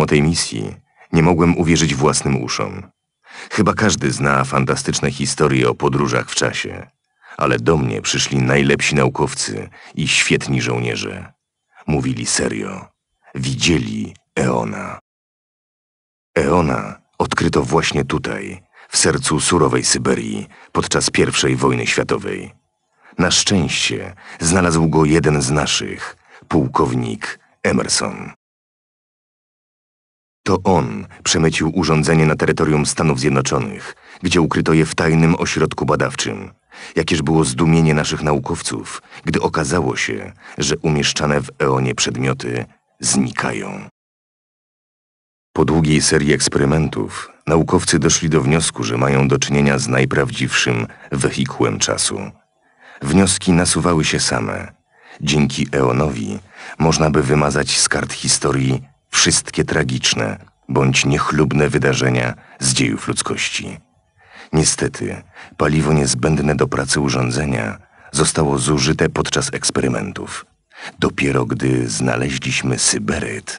o tej misji, nie mogłem uwierzyć własnym uszom. Chyba każdy zna fantastyczne historie o podróżach w czasie, ale do mnie przyszli najlepsi naukowcy i świetni żołnierze. Mówili serio. Widzieli Eona. Eona odkryto właśnie tutaj, w sercu surowej Syberii, podczas I wojny światowej. Na szczęście znalazł go jeden z naszych, pułkownik Emerson. To on przemycił urządzenie na terytorium Stanów Zjednoczonych, gdzie ukryto je w tajnym ośrodku badawczym. Jakież było zdumienie naszych naukowców, gdy okazało się, że umieszczane w Eonie przedmioty znikają. Po długiej serii eksperymentów naukowcy doszli do wniosku, że mają do czynienia z najprawdziwszym wehikułem czasu. Wnioski nasuwały się same. Dzięki Eonowi można by wymazać z kart historii wszystkie tragiczne bądź niechlubne wydarzenia z dziejów ludzkości. Niestety, paliwo niezbędne do pracy urządzenia zostało zużyte podczas eksperymentów. Dopiero gdy znaleźliśmy syberyt,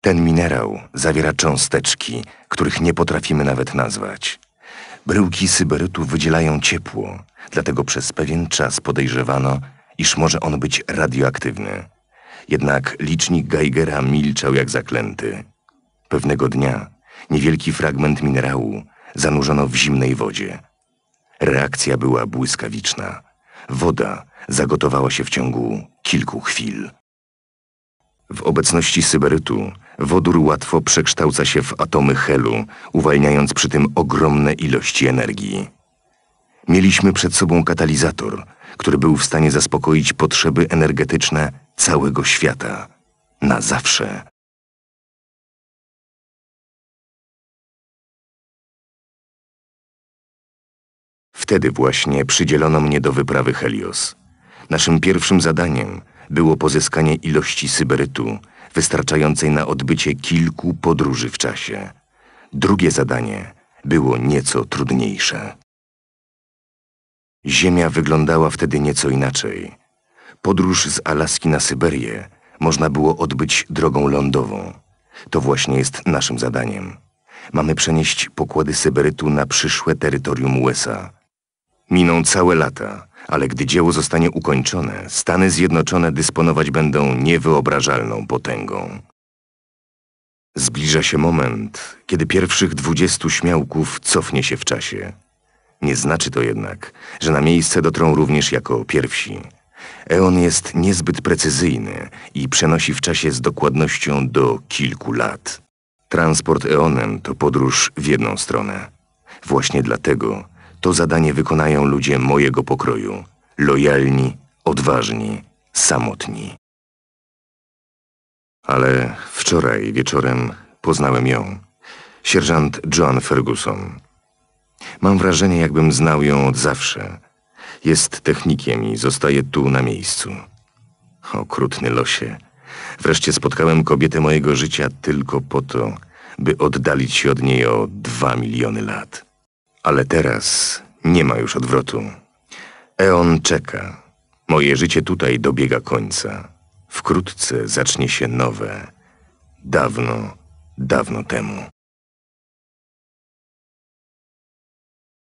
Ten minerał zawiera cząsteczki, których nie potrafimy nawet nazwać. Bryłki syberytu wydzielają ciepło, dlatego przez pewien czas podejrzewano, iż może on być radioaktywny. Jednak licznik Geigera milczał jak zaklęty. Pewnego dnia niewielki fragment minerału zanurzono w zimnej wodzie. Reakcja była błyskawiczna. Woda zagotowała się w ciągu kilku chwil. W obecności syberytu wodór łatwo przekształca się w atomy helu, uwalniając przy tym ogromne ilości energii. Mieliśmy przed sobą katalizator, który był w stanie zaspokoić potrzeby energetyczne całego świata. Na zawsze. Wtedy właśnie przydzielono mnie do wyprawy Helios. Naszym pierwszym zadaniem było pozyskanie ilości syberytu wystarczającej na odbycie kilku podróży w czasie. Drugie zadanie było nieco trudniejsze. Ziemia wyglądała wtedy nieco inaczej. Podróż z Alaski na Syberię można było odbyć drogą lądową. To właśnie jest naszym zadaniem. Mamy przenieść pokłady syberytu na przyszłe terytorium USA. Miną całe lata, ale gdy dzieło zostanie ukończone, Stany Zjednoczone dysponować będą niewyobrażalną potęgą. Zbliża się moment, kiedy pierwszych dwudziestu śmiałków cofnie się w czasie. Nie znaczy to jednak, że na miejsce dotrą również jako pierwsi. Eon jest niezbyt precyzyjny i przenosi w czasie z dokładnością do kilku lat. Transport Eonem to podróż w jedną stronę. Właśnie dlatego to zadanie wykonają ludzie mojego pokroju. Lojalni, odważni, samotni. Ale wczoraj wieczorem poznałem ją. Sierżant John Ferguson. Mam wrażenie, jakbym znał ją od zawsze. Jest technikiem i zostaje tu na miejscu. Okrutny losie. Wreszcie spotkałem kobietę mojego życia tylko po to, by oddalić się od niej o dwa miliony lat. Ale teraz nie ma już odwrotu. Eon czeka. Moje życie tutaj dobiega końca. Wkrótce zacznie się nowe. Dawno, dawno temu.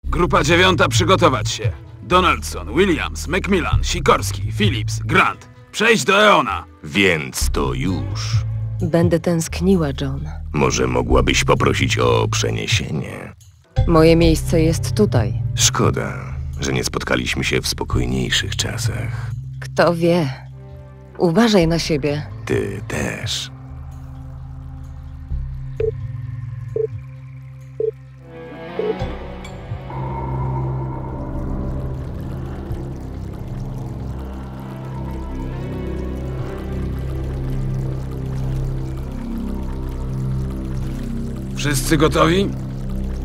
Grupa dziewiąta przygotować się. Donaldson, Williams, Macmillan, Sikorski, Phillips, Grant. Przejść do Eona. Więc to już. Będę tęskniła, John. Może mogłabyś poprosić o przeniesienie? Moje miejsce jest tutaj. Szkoda, że nie spotkaliśmy się w spokojniejszych czasach. Kto wie? Uważaj na siebie. Ty też. Wszyscy gotowi?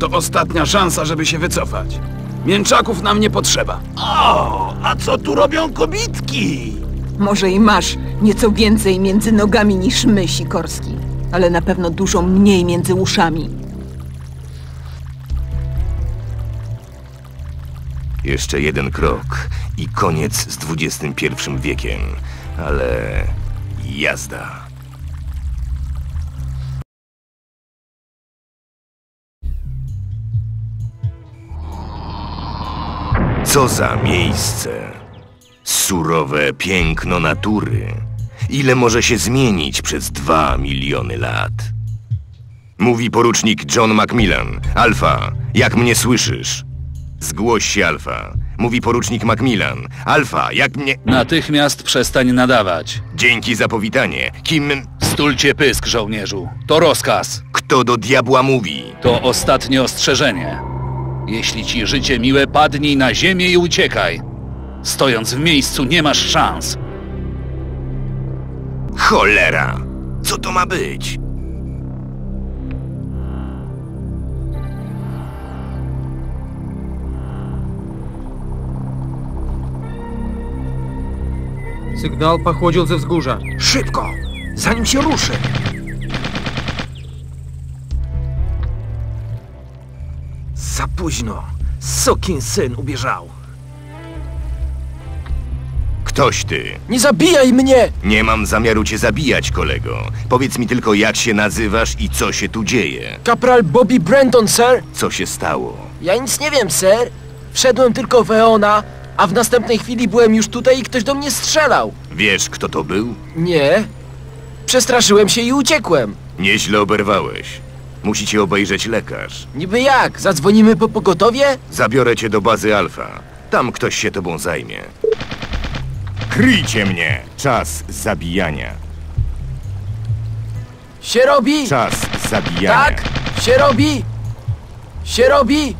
To ostatnia szansa, żeby się wycofać. Mięczaków nam nie potrzeba. O, a co tu robią kobitki? Może i masz nieco więcej między nogami niż my, Sikorski, ale na pewno dużo mniej między uszami. Jeszcze jeden krok i koniec z XXI wiekiem, ale jazda. Co za miejsce! Surowe piękno natury. Ile może się zmienić przez dwa miliony lat? Mówi porucznik John Macmillan. Alfa, jak mnie słyszysz? Zgłoś się, Alfa. Mówi porucznik Macmillan. Alfa, jak mnie... Natychmiast przestań nadawać. Dzięki za powitanie. Kim... Stulcie pysk, żołnierzu. To rozkaz. Kto do diabła mówi? To ostatnie ostrzeżenie. Jeśli ci życie miłe, padnij na ziemię i uciekaj. Stojąc w miejscu nie masz szans. Cholera! Co to ma być? Sygnał pochodził ze wzgórza. Szybko! Zanim się ruszy! Późno. Sokin syn ubieżał. Ktoś ty. Nie zabijaj mnie! Nie mam zamiaru cię zabijać, kolego. Powiedz mi tylko, jak się nazywasz i co się tu dzieje. Kapral Bobby Brenton, sir. Co się stało? Ja nic nie wiem, sir. Wszedłem tylko w Eona, a w następnej chwili byłem już tutaj i ktoś do mnie strzelał. Wiesz, kto to był? Nie. Przestraszyłem się i uciekłem. Nieźle oberwałeś. Musi cię obejrzeć lekarz. Niby jak? Zadzwonimy po pogotowie? Zabiorę cię do bazy Alfa. Tam ktoś się tobą zajmie. Kryjcie mnie! Czas zabijania. Się robi! Czas zabijania. Tak? Się robi! Się robi!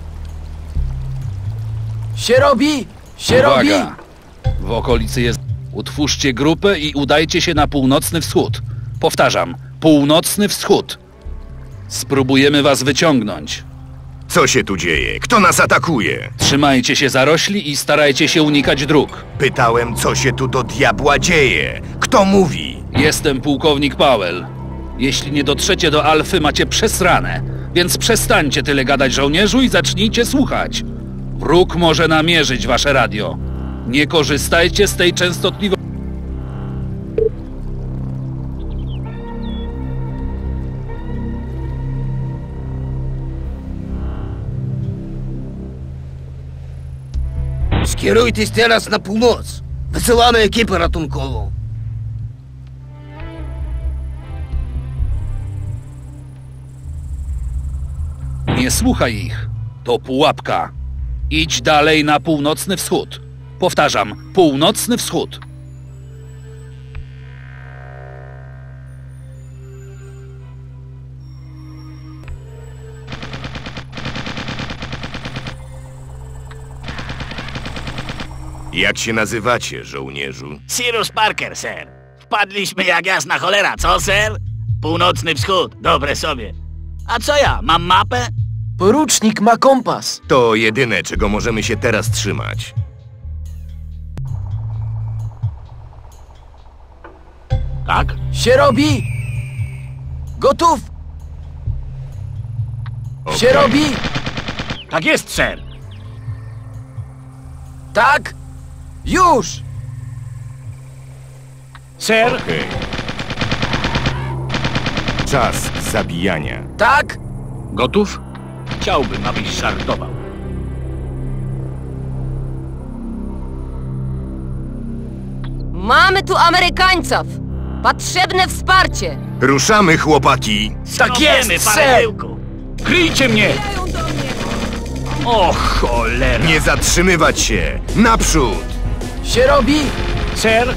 Się robi! Się robi! Uwaga! W okolicy jest... Utwórzcie grupę i udajcie się na północny wschód. Powtarzam, północny wschód. Spróbujemy was wyciągnąć. Co się tu dzieje? Kto nas atakuje? Trzymajcie się zarośli i starajcie się unikać dróg. Pytałem, co się tu do diabła dzieje. Kto mówi? Jestem pułkownik Powell. Jeśli nie dotrzecie do Alfy, macie przesrane. Więc przestańcie tyle gadać żołnierzu i zacznijcie słuchać. Wróg może namierzyć wasze radio. Nie korzystajcie z tej częstotliwości. Skierujcie teraz na północ. Wysyłamy ekipę ratunkową. Nie słuchaj ich. To pułapka. Idź dalej na północny wschód. Powtarzam, północny wschód. Jak się nazywacie, żołnierzu? Cyrus Parker, ser. Wpadliśmy jak jasna cholera, co, ser? Północny wschód, dobre sobie. A co ja, mam mapę? Porucznik ma kompas. To jedyne, czego możemy się teraz trzymać. Tak? Się robi! Gotów! Się Okej. robi! Tak jest, ser. Tak! Już! Ser, Okej. Czas zabijania. Tak! gotów? Chciałbym, abyś żartował. Mamy tu Amerykańców! Potrzebne wsparcie! Ruszamy, chłopaki! Tak jest, ser! Kryjcie mnie! O cholera! Nie zatrzymywać się! Naprzód! Się robi! Ser,